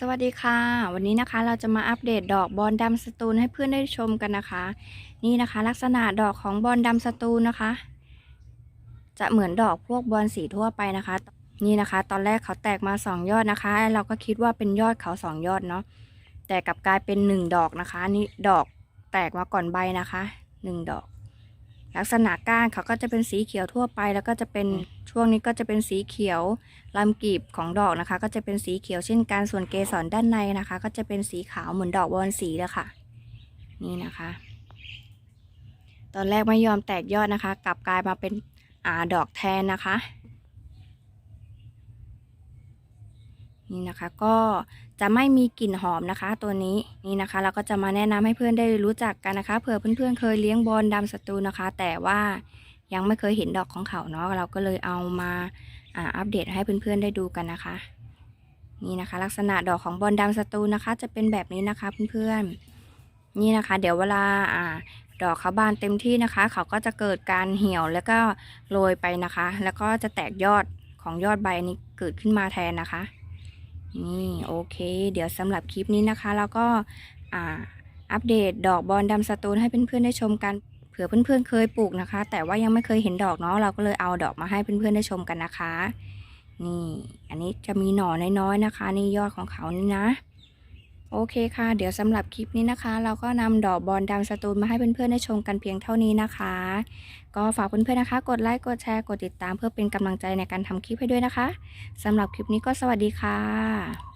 สวัสดีค่ะ วันนี้นะคะเราจะมาอัปเดตดอกบอลดำสตูลให้เพื่อนได้ชมกันนะคะ นี่นะคะลักษณะดอกของบอลดำสตูลนะคะ จะเหมือนดอกพวกบอลสีทั่วไปนะคะ นี่นะคะ ตอนแรกเขาแตกมาสองยอดนะคะ เราก็คิดว่าเป็นยอดเขาสองยอดเนาะแต่กลับกลายเป็นหนึ่งดอกนะคะนี่ดอกแตกมาก่อนใบนะคะหนึ่งดอก ลักษณะก้านเขาก็จะเป็นสีเขียวทั่วไป แล้วก็จะเป็นช่วงนี้ก็จะเป็นสีเขียวลำกีบของดอกนะคะ ก็จะเป็นสีเขียวเช่นกันส่วนเกสรด้านในนะคะ ก็จะเป็นสีขาวเหมือนดอกบอลสีเลยค่ะ นี่นะคะ ตอนแรกไม่ยอมแตกยอดนะคะ กลับกลายมาเป็นอ่าดอกแทนนะคะ นี่นะคะ ก็จะไม่มีกลิ่นหอมนะคะ ตัวนี้นี่นะคะเราก็จะมาแนะนำให้เพื่อนได้รู้จักกันนะคะเผื่อเพื่อนๆเคยเลี้ยงบอลดำสตูนะคะ แต่ว่ายังไม่เคยเห็นดอกของเขาเนาะเราก็เลยเอามาอ่าอัปเดตให้เพื่อนๆได้ดูกันนะคะ นี่นะคะ ลักษณะดอกของบอลดำสตูนะคะ จะเป็นแบบนี้นะคะเพื่อนๆนี่นะคะ เดี๋ยวเวลาอ่าดอกเขาบานเต็มที่นะคะ เขาก็จะเกิดการเหี่ยวแล้วก็โรยไปนะคะ แล้วก็จะแตกยอดของยอดใบนี้เกิดขึ้นมาแทนนะคะ นี่โอเค เดี๋ยวสำหรับคลิปนี้นะคะ เราก็อัปเดตดอกบอลดำสตูนให้เพื่อนๆได้ชมกันเผื่อเพื่อนๆเคยปลูกนะคะ แต่ว่ายังไม่เคยเห็นดอกเนาะเราก็เลยเอาดอกมาให้เพื่อนๆได้ชมกันนะคะ นี่ อันนี้จะมีหน่อน้อยๆนะคะ นี่ยอดของเขานี่นะ โอเคค่ะ เดี๋ยวสำหรับคลิปนี้นะคะ เราก็นำดอกบอลดำสตูนมาให้เพื่อนๆได้ชมกันเพียงเท่านี้นะคะ ก็ฝากเพื่อนๆนะคะ กดไลค์ กดแชร์ กดติดตามเพื่อเป็นกำลังใจในการทำคลิปให้ด้วยนะคะสำหรับคลิปนี้ก็สวัสดีค่ะ